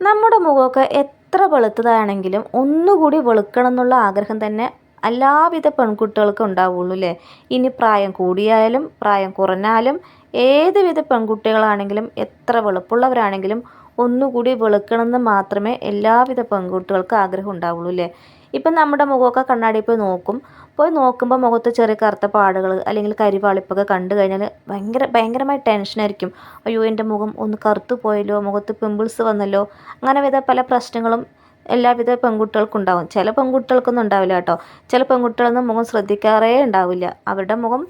നമ്മുടെ മുഖമൊക്കെ എത്ര വെളുത്തതാണെങ്കിലും ഒന്നുകൂടി വെളുക്കണം എന്നുള്ള ആഗ്രഹം തന്നെ എല്ലാവിധ പെൺകുട്ടികൾക്കും ഉണ്ടാവുള്ളൂ അല്ലേ? ഇനി പ്രായം കൂടിയാലും പ്രായം കുറഞ്ഞാലും ഏത് വിധ പെൺകുട്ടികളാണെങ്കിലും എത്ര വെളുപ്പുള്ളവരാണെങ്കിലും ഒന്നുകൂടി വെളുക്കണമെന്ന് മാത്രമേ എല്ലാവിധ പെൺകുട്ടികൾക്കും ആഗ്രഹം ഉണ്ടാവുള്ളൂ അല്ലേ? ഇപ്പം നമ്മുടെ മുഖമൊക്കെ കണ്ണാടി പോയി നോക്കും. പോയി നോക്കുമ്പോൾ മുഖത്ത് ചെറിയ കറുത്ത പാടുകൾ അല്ലെങ്കിൽ കരിവാളിപ്പൊക്കെ കണ്ടു കഴിഞ്ഞാൽ ഭയങ്കര ഭയങ്കരമായ ടെൻഷനായിരിക്കും അയ്യോ എന്റെ മുഖം ഒന്ന് കറുത്തു പോയല്ലോ മുഖത്ത് പിമ്പിൾസ് വന്നല്ലോ. അങ്ങനെ വിധ പല പ്രശ്നങ്ങളും എല്ലാവിധ പെൺകുട്ടികൾക്കും ഉണ്ടാവും. ചില പെൺകുട്ടികൾക്കൊന്നും ഉണ്ടാവില്ല കേട്ടോ. ചില പെൺകുട്ടികളൊന്നും മുഖം ശ്രദ്ധിക്കാറേ ഉണ്ടാവില്ല. അവരുടെ മുഖം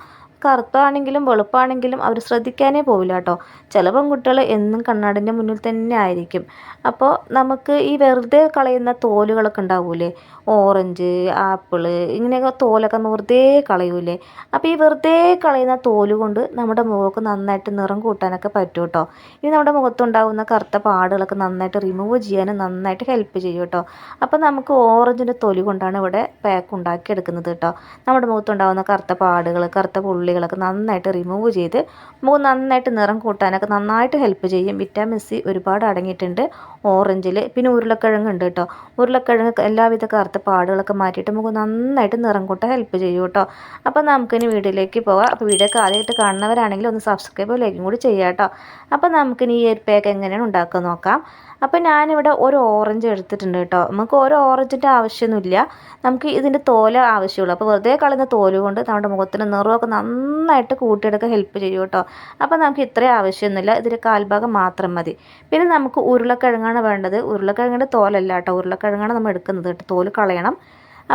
കറുത്താണെങ്കിലും വെളുപ്പാണെങ്കിലും അവർ ശ്രദ്ധിക്കാനേ പോവില്ല കേട്ടോ. ചില പെൺകുട്ടികൾ എന്നും കണ്ണാടിന്റെ മുന്നിൽ തന്നെ ആയിരിക്കും. അപ്പോൾ നമുക്ക് ഈ വെറുതെ കളയുന്ന തോലുകളൊക്കെ ഉണ്ടാവൂലേ? ഓറഞ്ച് ആപ്പിൾ ഇങ്ങനെയൊക്കെ തോലൊക്കെ വെറുതെ കളയൂലേ അപ്പോൾ ഈ വെറുതെ കളയുന്ന തോൽ കൊണ്ട് നമ്മുടെ മുഖമൊക്കെ നന്നായിട്ട് നിറം കൂട്ടാനൊക്കെ പറ്റും കേട്ടോ ഇനി നമ്മുടെ മുഖത്തുണ്ടാകുന്ന കറുത്ത പാടുകളൊക്കെ നന്നായിട്ട് റിമൂവ് ചെയ്യാനും നന്നായിട്ട് ഹെൽപ്പ് ചെയ്യും കേട്ടോ അപ്പോൾ നമുക്ക് ഓറഞ്ചിന്റെ തൊലി കൊണ്ടാണ് ഇവിടെ പാക്ക് ഉണ്ടാക്കി എടുക്കുന്നത് കേട്ടോ നമ്മുടെ മുഖത്തുണ്ടാകുന്ന കറുത്ത പാടുകൾ കറുത്ത പുള്ളികളൊക്കെ നന്നായിട്ട് റിമൂവ് ചെയ്ത് മുഖം നന്നായിട്ട് നിറം കൂട്ടാനൊക്കെ നന്നായിട്ട് ഹെൽപ്പ് ചെയ്യും. വിറ്റാമിൻ സി ഒരുപാട് അടങ്ങിയിട്ടുണ്ട് ഓറഞ്ചിൽ പിന്നെ ഉരുളക്കിഴങ്ങ് ഉണ്ട് കേട്ടോ ഉരുളക്കിഴങ്ങ് എല്ലാവിധ കറുത്ത പാടുകളൊക്കെ മാറ്റിയിട്ട് നമുക്ക് നന്നായിട്ട് നിറം കൂട്ടാൻ ഹെൽപ്പ് ചെയ്യും കേട്ടോ അപ്പോൾ നമുക്കിനി വീഡിയോയിലേക്ക് പോവാം. അപ്പോൾ വീഡിയോ ആദ്യമായിട്ട് കാണുന്നവരാണെങ്കിൽ ഒന്ന് സബ്സ്ക്രൈബ് ലൈക്കും കൂടി ചെയ്യാം കേട്ടോ അപ്പോൾ നമുക്കിനി ഈ ഒരു പാക്ക് എങ്ങനെയാണ് ഉണ്ടാക്കുക നോക്കാം. അപ്പോൾ ഞാനിവിടെ ഒരു ഓറഞ്ച് എടുത്തിട്ടുണ്ട് കേട്ടോ. നമുക്ക് ഒരു ഓറഞ്ചിന്റെ ആവശ്യമൊന്നുമില്ല. നമുക്ക് ഇതിന്റെ തോല ആവശ്യമുള്ളൂ. അപ്പോൾ വെറുതെ കളയുന്ന തോൽ കൊണ്ട് നമ്മുടെ മുഖത്തിന് നിറമൊക്കെ നന്നായിട്ട് കൂട്ടിയെടുക്കാൻ ഹെൽപ്പ് ചെയ്യും കേട്ടോ. അപ്പോൾ നമുക്ക് ഇത്രയും ആവശ്യമൊന്നുമില്ല. ഇതിന്റെ കാൽഭാഗം മാത്രം മതി. പിന്നെ നമുക്ക് ഉരുളക്കിഴങ്ങാണ് വേണ്ടത്. ഉരുളക്കിഴങ്ങിന്റെ തോലല്ല കേട്ടോ. ഉരുളക്കിഴങ്ങാണ് നമ്മൾ എടുക്കുന്നത് കേട്ടോ. തോൽ കളയണം.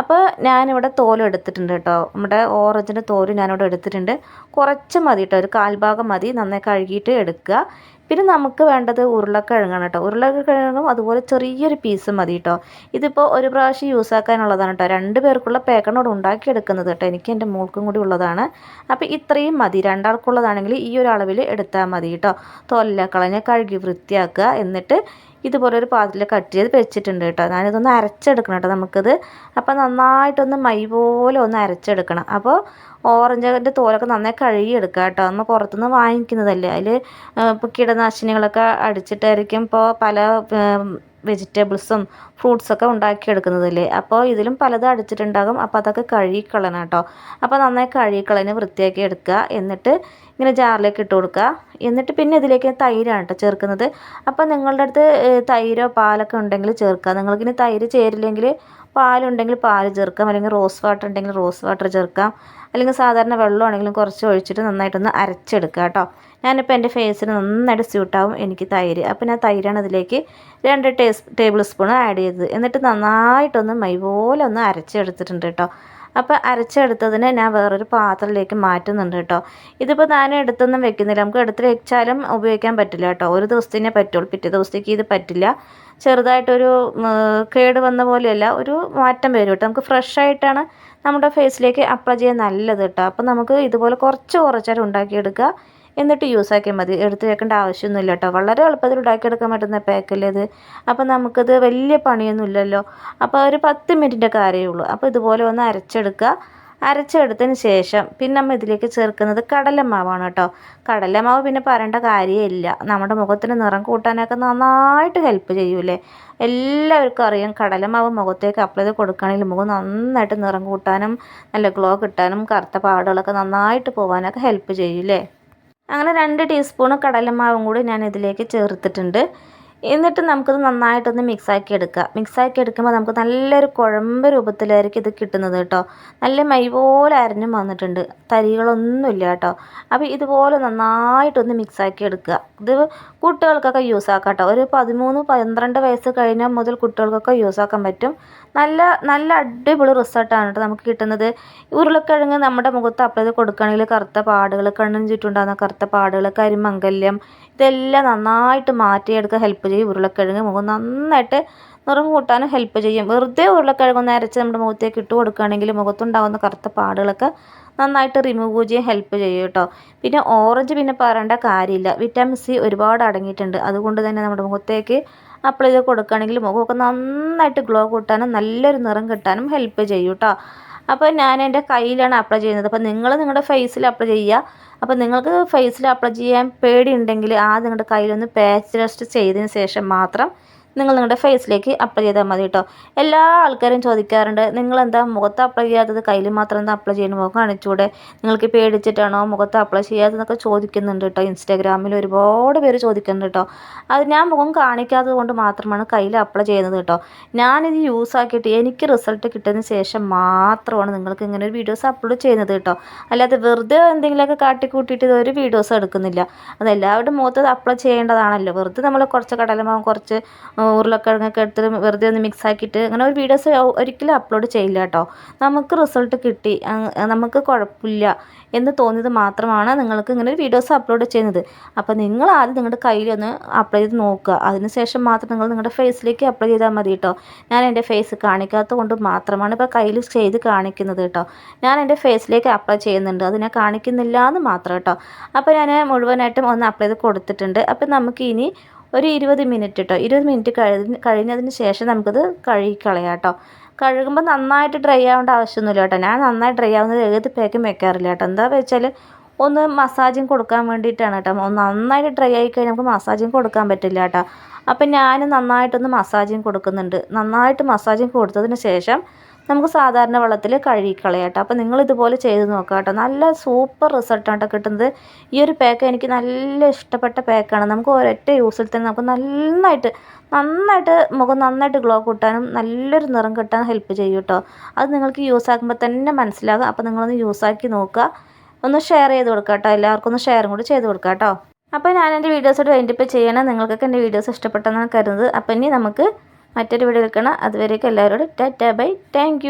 അപ്പോൾ ഞാനിവിടെ തോൽ എടുത്തിട്ടുണ്ട് കേട്ടോ. നമ്മുടെ ഓറഞ്ചിന്റെ തോൽ ഞാനിവിടെ എടുത്തിട്ടുണ്ട്. കുറച്ച് മതി കേട്ടോ. ഒരു കാൽഭാഗം മതി. നന്നായി കഴുകിയിട്ട് എടുക്കുക. പിന്നെ നമുക്ക് വേണ്ടത് ഉരുളക്കിഴങ്ങാണ് കേട്ടോ. ഉരുളക്കിഴങ്ങും അതുപോലെ ചെറിയൊരു പീസ് മതി കേട്ടോ. ഇതിപ്പോൾ ഒരു പ്രാവശ്യം യൂസ് ആക്കാനുള്ളതാണ് കേട്ടോ. രണ്ട് പേർക്കുള്ള പേക്കണോട് ഉണ്ടാക്കി ഉണ്ടാക്കിയെടുക്കുന്നത് കേട്ടോ. എനിക്ക് എന്റെ മോൾക്കും കൂടി ഉള്ളതാണ്. അപ്പോൾ ഇത്രയും മതി. രണ്ടാൾക്കുള്ളതാണെങ്കിൽ ഈ ഒരു അളവിൽ എടുത്താൽ മതി കേട്ടോ. തൊല്ല കളഞ്ഞ് കഴുകി വൃത്തിയാക്കുക. എന്നിട്ട് ഇതുപോലെ ഒരു പാത്രത്തിൽ കട്ട് ചെയ്ത് വെച്ചിട്ടുണ്ട് കേട്ടോ. ഞാനിതൊന്ന് അരച്ചെടുക്കണം കേട്ടോ നമുക്കിത്. അപ്പോൾ നന്നായിട്ടൊന്ന് മൈ പോലെ ഒന്ന് അരച്ചെടുക്കണം. അപ്പോൾ ഓറഞ്ചിന്റെ തോലൊക്കെ നന്നായി കഴുകിയെടുക്കുക കേട്ടോ. നമ്മൾ പുറത്തുനിന്ന് വാങ്ങിക്കുന്നതല്ലേ? അതിൽ ഇപ്പോൾ കീടനാശിനികളൊക്കെ അടിച്ചിട്ടായിരിക്കും ഇപ്പോൾ പല വെജിറ്റബിൾസും ഫ്രൂട്ട്സൊക്കെ ഉണ്ടാക്കിയെടുക്കുന്നതല്ലേ അപ്പോൾ ഇതിലും പലതും അടിച്ചിട്ടുണ്ടാകും. അപ്പോൾ അതൊക്കെ കഴുകിക്കളയണം കേട്ടോ. അപ്പോൾ നന്നായി കഴുകിക്കളഞ്ഞ് വൃത്തിയാക്കി എടുക്കുക. എന്നിട്ട് ഇങ്ങനെ ജാറിലേക്ക് ഇട്ട് കൊടുക്കുക. എന്നിട്ട് പിന്നെ ഇതിലേക്ക് തൈരാണ് കേട്ടോ ചേർക്കുന്നത്. അപ്പോൾ നിങ്ങളുടെ അടുത്ത് തൈരോ പാലൊക്കെ ഉണ്ടെങ്കിൽ ചേർക്കുക. നിങ്ങൾക്കിനി തൈര് ചേരില്ലെങ്കിൽ പാലുണ്ടെങ്കിൽ പാൽ ചേർക്കാം. അല്ലെങ്കിൽ റോസ് വാട്ടർ ഉണ്ടെങ്കിൽ റോസ് വാട്ടർ ചേർക്കാം. അല്ലെങ്കിൽ സാധാരണ വെള്ളമാണെങ്കിലും കുറച്ച് ഒഴിച്ചിട്ട് നന്നായിട്ടൊന്ന് അരച്ചെടുക്കുക കേട്ടോ. ഞാനിപ്പോൾ എന്റെ ഫേസിന് നന്നായിട്ട് സ്യൂട്ടാവും എനിക്ക് തൈര്. അപ്പോൾ ഞാൻ തൈരാണ് അതിലേക്ക് രണ്ട് ടേസ് ടേബിൾ സ്പൂൺ ആഡ് ചെയ്തത്. എന്നിട്ട് നന്നായിട്ടൊന്ന് മൈ പോലെ ഒന്ന് അരച്ചെടുത്തിട്ടുണ്ട് കേട്ടോ. അപ്പോൾ അരച്ചെടുത്തതിനെ ഞാൻ വേറൊരു പാത്രത്തിലേക്ക് മാറ്റുന്നുണ്ട് കേട്ടോ. ഇതിപ്പോൾ ഞാൻ എടുത്തൊന്നും വെക്കുന്നില്ല. നമുക്ക് എടുത്ത് വെച്ചാലും ഉപയോഗിക്കാൻ പറ്റില്ല കേട്ടോ. ഒരു ദിവസത്തിനെ പറ്റുള്ളൂ. പിറ്റേ ദിവസത്തേക്ക് ഇത് പറ്റില്ല. ചെറുതായിട്ടൊരു കേട് വന്ന പോലെയല്ല ഒരു മാറ്റം വരും കേട്ടോ. നമുക്ക് ഫ്രഷ് ആയിട്ടാണ് നമ്മുടെ ഫേസിലേക്ക് അപ്ലൈ ചെയ്യാൻ നല്ലത് കേട്ടോ. അപ്പോൾ നമുക്ക് ഇതുപോലെ കുറച്ച് കുറച്ചായിട്ട് ഉണ്ടാക്കിയെടുക്കുക. എന്നിട്ട് യൂസ് ആക്കിയാൽ മതി. എടുത്ത് വെക്കേണ്ട ആവശ്യമൊന്നുമില്ല കേട്ടോ. വളരെ എളുപ്പത്തിൽ ഉണ്ടാക്കിയെടുക്കാൻ പറ്റുന്ന പാക്കല്ലേ ഇത്. അപ്പോൾ നമുക്കിത് വലിയ പണിയൊന്നും ഇല്ലല്ലോ അപ്പോൾ ഒരു പത്ത് മിനിറ്റിന്റെ കാര്യമേ ഉള്ളൂ. അപ്പോൾ ഇതുപോലെ ഒന്ന് അരച്ചെടുക്കുക. അരച്ചെടുത്തതിന് ശേഷം പിന്നെ നമ്മൾ ഇതിലേക്ക് ചേർക്കുന്നത് കടലമാവാണ് കേട്ടോ. കടലമാവ് പിന്നെ പറയേണ്ട കാര്യമില്ല. നമ്മുടെ മുഖത്തിന് നിറം കൂട്ടാനൊക്കെ നന്നായിട്ട് ഹെൽപ്പ് ചെയ്യൂലേ എല്ലാവർക്കും അറിയാം കടലമാവ് മുഖത്തേക്ക് അപ്ലൈ ചെയ്ത് കൊടുക്കുകയാണെങ്കിൽ മുഖം നന്നായിട്ട് നിറം കൂട്ടാനും നല്ല ഗ്ലോ കിട്ടാനും കറുത്ത പാടുകളൊക്കെ നന്നായിട്ട് പോകാനൊക്കെ ഹെൽപ്പ് ചെയ്യൂലേ അങ്ങനെ രണ്ട് ടീസ്പൂൺ കടലമാവും കൂടി ഞാൻ ഇതിലേക്ക് ചേർത്തിട്ടുണ്ട്. എന്നിട്ട് നമുക്കിത് നന്നായിട്ടൊന്ന് മിക്സാക്കി എടുക്കുക മിക്സാക്കി എടുക്കുമ്പോൾ നമുക്ക് നല്ലൊരു കുഴമ്പ് രൂപത്തിലായിരിക്കും ഇത് കിട്ടുന്നത് കേട്ടോ. നല്ല മൈ പോലെ അരഞ്ഞും വന്നിട്ടുണ്ട്. തരികളൊന്നുമില്ല കേട്ടോ. അപ്പോൾ ഇതുപോലെ നന്നായിട്ടൊന്ന് മിക്സാക്കി എടുക്കുക ഇത് കുട്ടികൾക്കൊക്കെ യൂസ് ആക്കാം കേട്ടോ. ഒരു പതിമൂന്ന് പന്ത്രണ്ട് വയസ്സ് കഴിഞ്ഞാൽ മുതൽ കുട്ടികൾക്കൊക്കെ യൂസ് ആക്കാൻ പറ്റും. നല്ല നല്ല അടിപൊളി റിസൾട്ടാണ് കേട്ടോ നമുക്ക് കിട്ടുന്നത്. ഉരുളക്കിഴങ്ങ് നമ്മുടെ മുഖത്ത് അപ്ലൈ ചെയ്ത് കൊടുക്കുകയാണെങ്കിൽ കറുത്ത പാടുകൾ കണ്ണിന് ചുറ്റുണ്ടാകുന്ന കറുത്ത പാടുകൾ കരിമംഗല്യം ഇതെല്ലാം നന്നായിട്ട് മാറ്റിയെടുക്കാൻ ഹെൽപ്പ് ചെയ്യും. ഉരുളക്കിഴങ്ങ് മുഖം നന്നായിട്ട് നിറം കൂട്ടാനും ഹെൽപ്പ് ചെയ്യും. വെറുതെ ഉരുളക്കിഴങ്ങ് ഒന്ന് അരച്ച് നമ്മുടെ മുഖത്തേക്ക് ഇട്ട് കൊടുക്കുകയാണെങ്കിൽ മുഖത്തുണ്ടാകുന്ന കറുത്ത പാടുകളൊക്കെ നന്നായിട്ട് റിമൂവ് ചെയ്യാൻ ഹെൽപ്പ് ചെയ്യും കേട്ടോ. പിന്നെ ഓറഞ്ച് പിന്നെ പറയേണ്ട കാര്യമില്ല. വിറ്റാമിൻ സി ഒരുപാട് അടങ്ങിയിട്ടുണ്ട്. അതുകൊണ്ട് തന്നെ നമ്മുടെ മുഖത്തേക്ക് അപ്ലൈ ചെയ്ത് കൊടുക്കുകയാണെങ്കിൽ മുഖമൊക്കെ നന്നായിട്ട് ഗ്ലോ കൂട്ടാനും നല്ലൊരു നിറം കിട്ടാനും ഹെൽപ്പ് ചെയ്യും കേട്ടോ. അപ്പോൾ ഞാൻ എന്റെ കയ്യിലാണ് അപ്ലൈ ചെയ്യുന്നത്. അപ്പോൾ നിങ്ങൾ നിങ്ങളുടെ ഫേസിൽ അപ്ലൈ ചെയ്യുക. അപ്പോൾ നിങ്ങൾക്ക് ഫേസിൽ അപ്ലൈ ചെയ്യാൻ പേടിയുണ്ടെങ്കിൽ ആ നിങ്ങളുടെ കയ്യിലൊന്ന് പാച്ച് ടെസ്റ്റ് ചെയ്തതിന് ശേഷം മാത്രം നിങ്ങൾ നിങ്ങളുടെ ഫേസിലേക്ക് അപ്ലൈ ചെയ്താൽ മതി കേട്ടോ എല്ലാ ആൾക്കാരും ചോദിക്കാറുണ്ട് നിങ്ങൾ എന്താ മുഖത്ത് അപ്ലൈ ചെയ്യാത്തത്? കയ്യിൽ മാത്രം എന്താ അപ്ലൈ ചെയ്യുന്ന മുഖം കാണിച്ചൂടെ? നിങ്ങൾക്ക് പേടിച്ചിട്ടാണോ മുഖത്ത് അപ്ലൈ ചെയ്യാത്തതെന്നൊക്കെ ചോദിക്കുന്നുണ്ട് കേട്ടോ ഇൻസ്റ്റാഗ്രാമിൽ ഒരുപാട് പേര് ചോദിക്കുന്നുണ്ട് കേട്ടോ അത് ഞാൻ മുഖം കാണിക്കാത്തത് കൊണ്ട് മാത്രമാണ് കയ്യിൽ അപ്ലൈ ചെയ്യുന്നത് കേട്ടോ ഞാനിത് യൂസ് ആക്കിയിട്ട് എനിക്ക് റിസൾട്ട് കിട്ടുന്ന ശേഷം മാത്രമാണ് നിങ്ങൾക്ക് ഇങ്ങനെ ഒരു വീഡിയോസ് അപ്ലോഡ് ചെയ്യുന്നത് കേട്ടോ അല്ലാതെ വെറുതെ എന്തെങ്കിലുമൊക്കെ കാട്ടിക്കൂട്ടിയിട്ട് ഒരു വീഡിയോസ് എടുക്കുന്നില്ല. അത് എല്ലാവരുടെ മുഖത്ത് അപ്ലൈ ചെയ്യേണ്ടതാണല്ലോ. വെറുതെ നമ്മൾ കുറച്ച് കടലമാവും കുറച്ച് ഉരുളക്കിഴങ്ങൊക്കെ എടുത്ത് വെറുതെ ഒന്ന് മിക്സ് ആക്കിയിട്ട് അങ്ങനെ ഒരു വീഡിയോസ് ഒരിക്കലും അപ്ലോഡ് ചെയ്യില്ല കേട്ടോ. നമുക്ക് റിസൾട്ട് കിട്ടി. നമുക്ക് കുഴപ്പമില്ല എന്ന് തോന്നിയത് മാത്രമാണ് നിങ്ങൾക്ക് ഇങ്ങനെ ഒരു വീഡിയോസ് അപ്ലോഡ് ചെയ്യുന്നത്. അപ്പോൾ നിങ്ങൾ ആദ്യം നിങ്ങളുടെ കയ്യിലൊന്ന് അപ്ലൈ ചെയ്ത് നോക്കുക. അതിനുശേഷം മാത്രം നിങ്ങൾ നിങ്ങളുടെ ഫേസിലേക്ക് അപ്ലൈ ചെയ്താൽ മതി കേട്ടോ. ഞാൻ എന്റെ ഫേസ് കാണിക്കാത്തത് കൊണ്ട് മാത്രമാണ് ഇപ്പോൾ കയ്യിൽ ചെയ്ത് കാണിക്കുന്നത് കേട്ടോ. ഞാൻ എന്റെ ഫേസിലേക്ക് അപ്ലൈ ചെയ്യുന്നുണ്ട്. അതിനെ കാണിക്കുന്നില്ല എന്ന് മാത്രം കേട്ടോ. അപ്പോൾ ഞാൻ മുഴുവനായിട്ടും ഒന്ന് അപ്ലൈ ചെയ്ത് കൊടുത്തിട്ടുണ്ട്. അപ്പോൾ നമുക്ക് ഇനി ഒരു ഇരുപത് മിനിറ്റ് കേട്ടോ ഇരുപത് മിനിറ്റ് കഴിഞ്ഞ് കഴിഞ്ഞതിന് ശേഷം നമുക്കത് കഴുകിക്കളയാം കേട്ടോ കഴുകുമ്പോൾ നന്നായിട്ട് ഡ്രൈ ആവേണ്ട ആവശ്യമൊന്നുമില്ല കേട്ടോ. ഞാൻ നന്നായി ഡ്രൈ ആവുന്നത് ഏത് പാക്കും വെക്കാറില്ല കേട്ടോ. എന്താ വെച്ചാൽ ഒന്ന് മസാജും കൊടുക്കാൻ വേണ്ടിയിട്ടാണ് കേട്ടോ. ഒന്ന് നന്നായിട്ട് ഡ്രൈ ആയി കഴിഞ്ഞാൽ നമുക്ക് മസാജും കൊടുക്കാൻ പറ്റില്ല കേട്ടോ. അപ്പം ഞാൻ നന്നായിട്ടൊന്ന് മസാജും കൊടുക്കുന്നുണ്ട്. നന്നായിട്ട് മസാജും കൊടുത്തതിന് ശേഷം നമുക്ക് സാധാരണ വെള്ളത്തിൽ കഴുകിക്കളയാം കേട്ടോ അപ്പോൾ നിങ്ങൾ ഇതുപോലെ ചെയ്ത് നോക്കുക കേട്ടോ നല്ല സൂപ്പർ റിസൾട്ടാണ് കേട്ടോ കിട്ടുന്നത്. ഈ ഒരു പാക്ക് എനിക്ക് നല്ല ഇഷ്ടപ്പെട്ട പാക്കാണ് നമുക്ക് ഒരൊറ്റ യൂസിൽ തന്നെ നമുക്ക് നന്നായിട്ട് നന്നായിട്ട് മുഖം നന്നായിട്ട് ഗ്ലോ കൂട്ടാനും നല്ലൊരു നിറം കിട്ടാനും ഹെൽപ്പ് ചെയ്യും കേട്ടോ അത് നിങ്ങൾക്ക് യൂസ് ആക്കുമ്പോൾ തന്നെ മനസ്സിലാകും. അപ്പോൾ നിങ്ങളൊന്ന് യൂസ് ആക്കി നോക്കുക. ഒന്ന് ഷെയർ ചെയ്ത് കൊടുക്കുക കേട്ടോ എല്ലാവർക്കും ഒന്ന് ഷെയറും കൂടി ചെയ്ത് കൊടുക്കുക കേട്ടോ അപ്പോൾ ഞാൻ എന്റെ വീഡിയോസോട് വൈൻഡിപ്പ് ചെയ്യണം. നിങ്ങൾക്കൊക്കെ എന്റെ വീഡിയോസ് ഇഷ്ടപ്പെട്ടെന്നാണ് കരുതുന്നത്. അപ്പം ഇനി നമുക്ക് മറ്റൊരു വീഡിയോ എടുക്കണം അതുവരേക്കും എല്ലാവരോടും ടാറ്റാ ബൈ. താങ്ക്